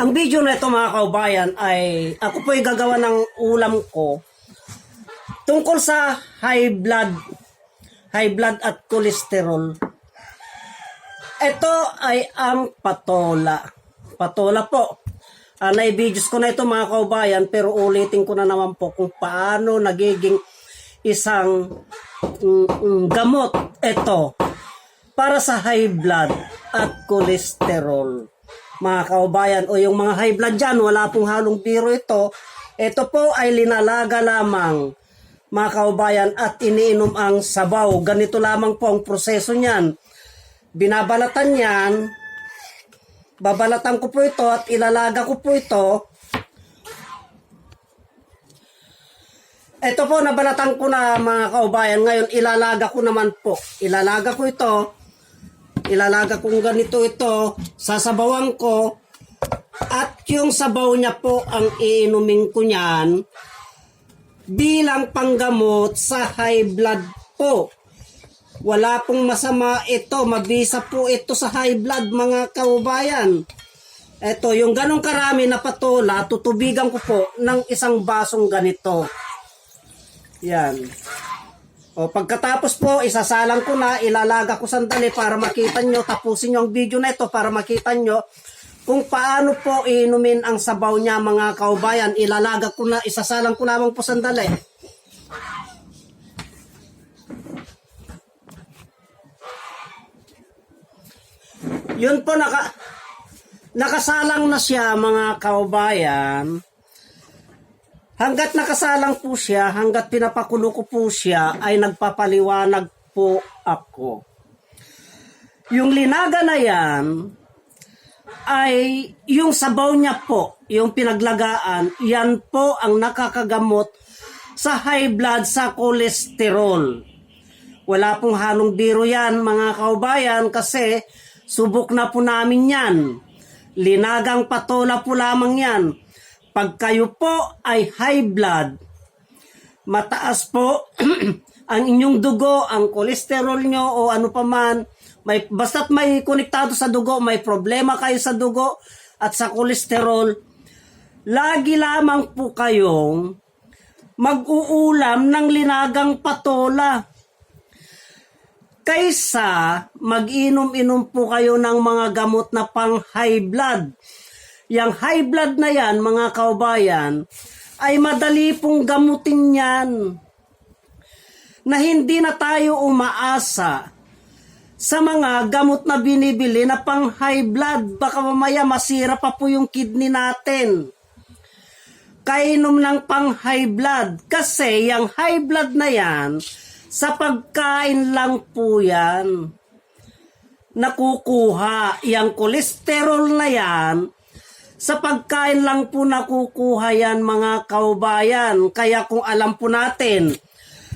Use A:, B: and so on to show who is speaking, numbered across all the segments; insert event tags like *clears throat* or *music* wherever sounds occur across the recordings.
A: Ang video na ito mga kaubayan ay ako po ay gagawa ng ulam ko tungkol sa high blood high blood at cholesterol. Ito ay ang patola. Patola po. Uh, na-videos ko na ito mga kaubayan pero ulitin ko na naman po kung paano nagiging isang mm, mm, gamot ito para sa high blood at cholesterol. Mga kaubayan o yung mga high blood dyan, wala pong halong biro ito. Ito po ay linalaga lamang mga kaubayan at iniinom ang sabaw. Ganito lamang po ang proseso niyan. Binabalatan yan, babalatan ko po ito at ilalaga ko po ito. Ito po, nabalatan ko na mga kaubayan. Ngayon, ilalaga ko naman po. Ilalaga ko ito. Ilalaga kong ganito ito. Sasabawan ko. At yung sabaw niya po ang iinumin ko niyan bilang panggamot sa high blood po. Wala pong masama ito. Mabisa po ito sa high blood mga kaubayan. Ito, yung ganong karami na patola, tutubigan ko po ng isang basong ganito. Yan. O pagkatapos po, isasalang ko na, ilalaga ko sandali para makita nyo, tapusin nyo ang video na ito para makita nyo kung paano po inumin ang sabaw niya mga kaubayan. Ilalaga ko na, isasalang ko lamang po sandali. Yun po, naka, nakasalang na siya mga kaubayan. Hanggat nakasalang po siya, hanggat pinapakulo ko po siya, ay nagpapaliwanag po ako. Yung linaga na yan, ay yung sabaw niya po, yung pinaglagaan, yan po ang nakakagamot sa high blood sa kolesterol. Wala pong halong biro yan mga kaubayan kasi subok na po namin yan. Linagang patola po lamang yan. Pag kayo po ay high blood, mataas po *clears throat* ang inyong dugo, ang kolesterol nyo o ano pa man, may, basta't may konektado sa dugo, may problema kayo sa dugo at sa kolesterol, lagi lamang po kayong mag-uulam ng linagang patola. Kaysa mag-inom-inom po kayo ng mga gamot na pang high blood. Yang high blood na yan, mga kaubayan, ay madali pong gamutin yan. Na hindi na tayo umaasa sa mga gamot na binibili na pang high blood. Baka mamaya masira pa po yung kidney natin. Kainom ng pang high blood. Kasi yung high blood na yan, sa pagkain lang po yan nakukuha. Yung kolesterol na yan, sa pagkain lang po nakukuha yan mga kaubayan. Kaya kung alam po natin,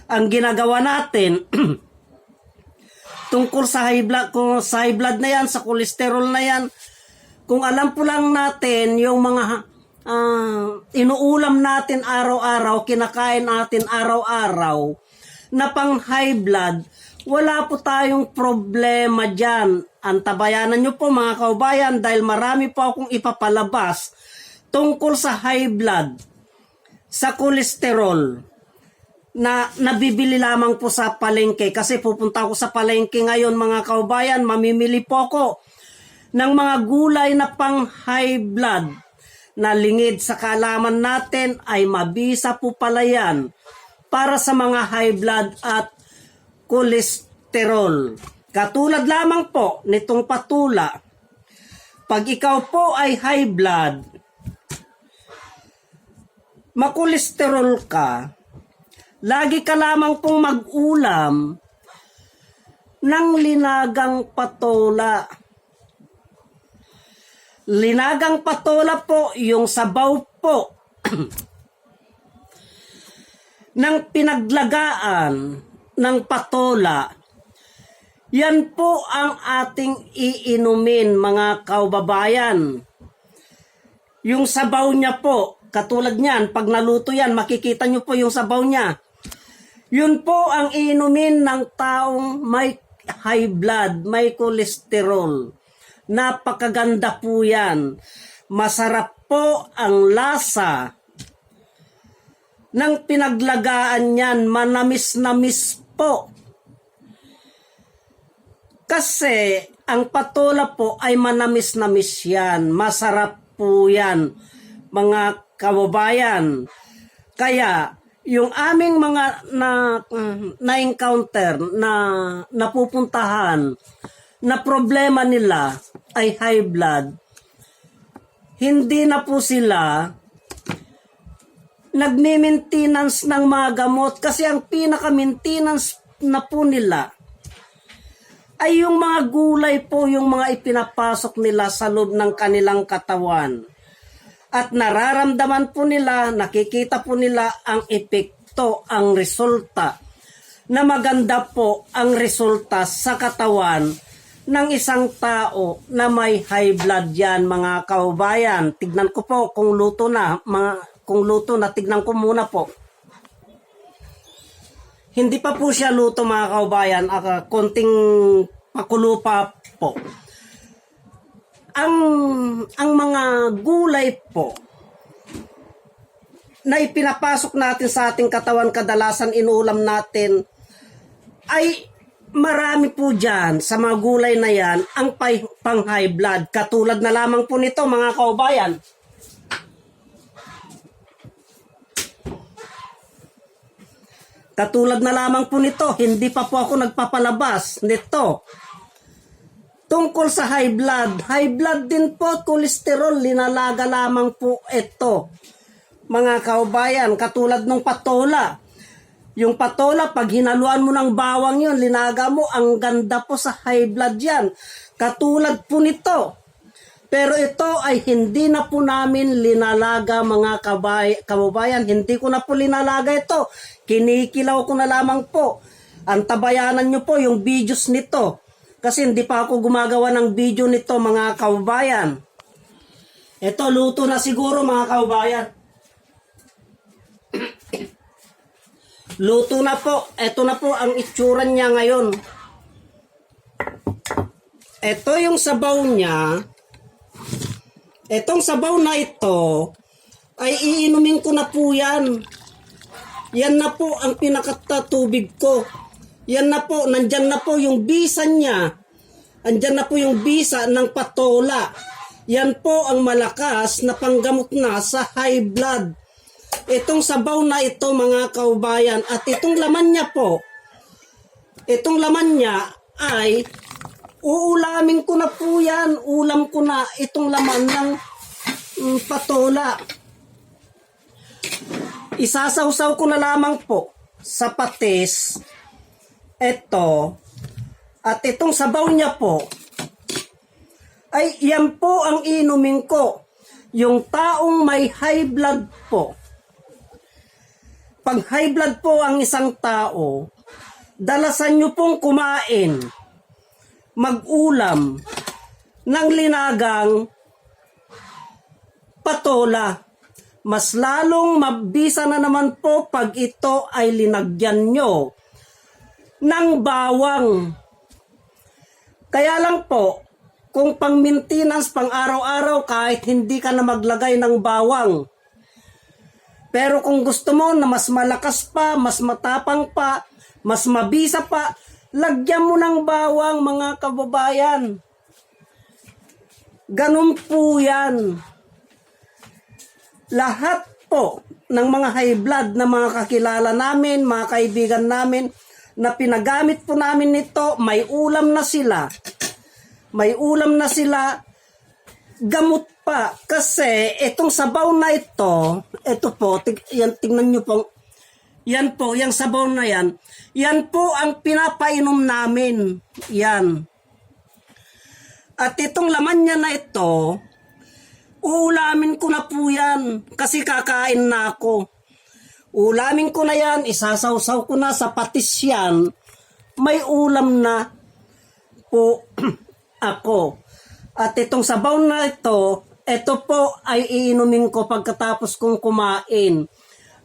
A: ang ginagawa natin, *clears throat* tungkol sa high blood, kung sa high blood na yan, sa kolesterol na yan, kung alam po lang natin yung mga uh, inuulam natin araw-araw, kinakain natin araw-araw, na pang high blood, wala po tayong problema dyan. Antabayanan nyo po mga kaubayan dahil marami po akong ipapalabas tungkol sa high blood, sa kolesterol, na nabibili lamang po sa palengke kasi pupunta ako sa palengke ngayon mga kaubayan, mamimili po ako ng mga gulay na pang high blood na lingid sa kalaman natin ay mabisa po pala yan para sa mga high blood at kolesterol. Katulad lamang po nitong patula. Pag ikaw po ay high blood, makolesterol ka, lagi ka lamang pong mag-ulam ng linagang patola. Linagang patola po, yung sabaw po *clears throat* ng pinaglagaan ng patola. Yan po ang ating iinumin mga kaubabayan. Yung sabaw niya po, katulad niyan, pag naluto yan, makikita niyo po yung sabaw niya. Yun po ang iinumin ng taong may high blood, may kolesterol. Napakaganda po yan. Masarap po ang lasa ng pinaglagaan niyan. Manamis-namis po. Kasi ang patola po ay manamis-namis yan. Masarap po yan, mga kababayan. Kaya, yung aming mga na, na-encounter, na napupuntahan, na problema nila ay high blood, hindi na po sila nagme-maintenance ng mga gamot kasi ang pinaka-maintenance na po nila ay yung mga gulay po yung mga ipinapasok nila sa loob ng kanilang katawan. At nararamdaman po nila, nakikita po nila ang epekto, ang resulta na maganda po ang resulta sa katawan ng isang tao na may high blood yan mga kaubayan. Tignan ko po kung luto na, mga, kung luto na, tignan ko muna po. Hindi pa po siya luto mga kaubayan, uh, konting pakulo pa po. Ang ang mga gulay po na ipinapasok natin sa ating katawan kadalasan inuulam natin ay marami po dyan sa mga gulay na yan ang pang high blood. Katulad na lamang po nito mga kaubayan. Katulad na lamang po nito, hindi pa po ako nagpapalabas nito. Tungkol sa high blood, high blood din po at kolesterol, linalaga lamang po ito. Mga kaubayan, katulad ng patola. Yung patola, pag hinaluan mo ng bawang yun, linaga mo, ang ganda po sa high blood yan. Katulad po nito. Pero ito ay hindi na po namin linalaga mga kabay, kababayan. Hindi ko na po linalaga ito. Kinikilaw ko na lamang po. Antabayanan nyo po yung videos nito. Kasi hindi pa ako gumagawa ng video nito mga kababayan. Ito luto na siguro mga kababayan. *coughs* luto na po. Ito na po ang itsura niya ngayon. Ito yung sabaw niya. Etong sabaw na ito ay iinumin ko na po yan. Yan na po ang pinakatatubig ko. Yan na po, nandyan na po yung bisa niya. Andyan na po yung bisa ng patola. Yan po ang malakas na panggamot na sa high blood. Itong sabaw na ito mga kaubayan at itong laman niya po, itong laman niya ay uulamin ko na po yan. Ulam ko na itong laman ng mm, patola. Isasawsaw ko na lamang po sa patis. Ito. At itong sabaw niya po, ay yan po ang inumin ko. Yung taong may high blood po. Pag high blood po ang isang tao, dalasan nyo pong kumain, mag-ulam ng linagang patola. Mas lalong mabisa na naman po pag ito ay linagyan nyo ng bawang. Kaya lang po, kung pang maintenance, pang araw-araw, kahit hindi ka na maglagay ng bawang. Pero kung gusto mo na mas malakas pa, mas matapang pa, mas mabisa pa, lagyan mo ng bawang mga kababayan. Ganun po yan. Lahat po ng mga high blood na mga kakilala namin, mga kaibigan namin, na pinagamit po namin nito, may ulam na sila. May ulam na sila, gamot pa. Kasi itong sabaw na ito, ito po, tig, yan, tingnan nyo po, yan po, yung sabaw na yan, yan po ang pinapainom namin. Yan. At itong laman niya na ito, uulamin ko na po yan kasi kakain na ako. Ulamin ko na yan, isasawsaw ko na sa patis yan, may ulam na po *clears throat* ako. At itong sabaw na ito, ito po ay iinumin ko pagkatapos kong kumain.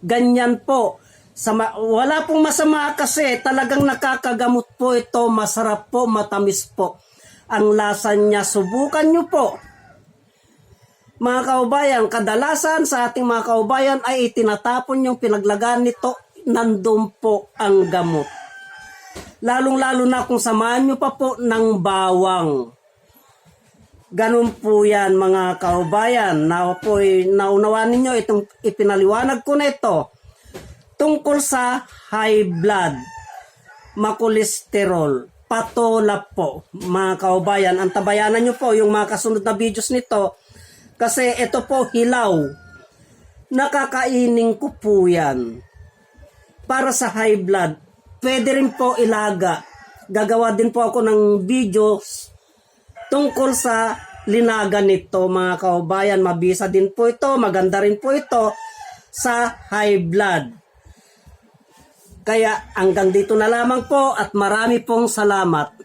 A: Ganyan po. Sama, wala pong masama kasi talagang nakakagamot po ito, masarap po, matamis po. Ang lasa niya, subukan nyo po. Mga kaubayan, kadalasan sa ating mga kaubayan ay itinatapon yung pinaglagaan nito, nandun po ang gamot. Lalong-lalo na kung samahan nyo pa po ng bawang. Ganun po yan mga kaubayan. Na po naunawan ninyo itong ipinaliwanag ko na ito tungkol sa high blood, makolesterol, patola po mga kaubayan. Ang tabayanan nyo po yung mga kasunod na videos nito kasi ito po hilaw. Nakakaining ko po yan. Para sa high blood, pwede rin po ilaga. Gagawa din po ako ng videos tungkol sa linaga nito mga kaubayan. Mabisa din po ito, maganda rin po ito sa high blood. Kaya hanggang dito na lamang po at marami pong salamat.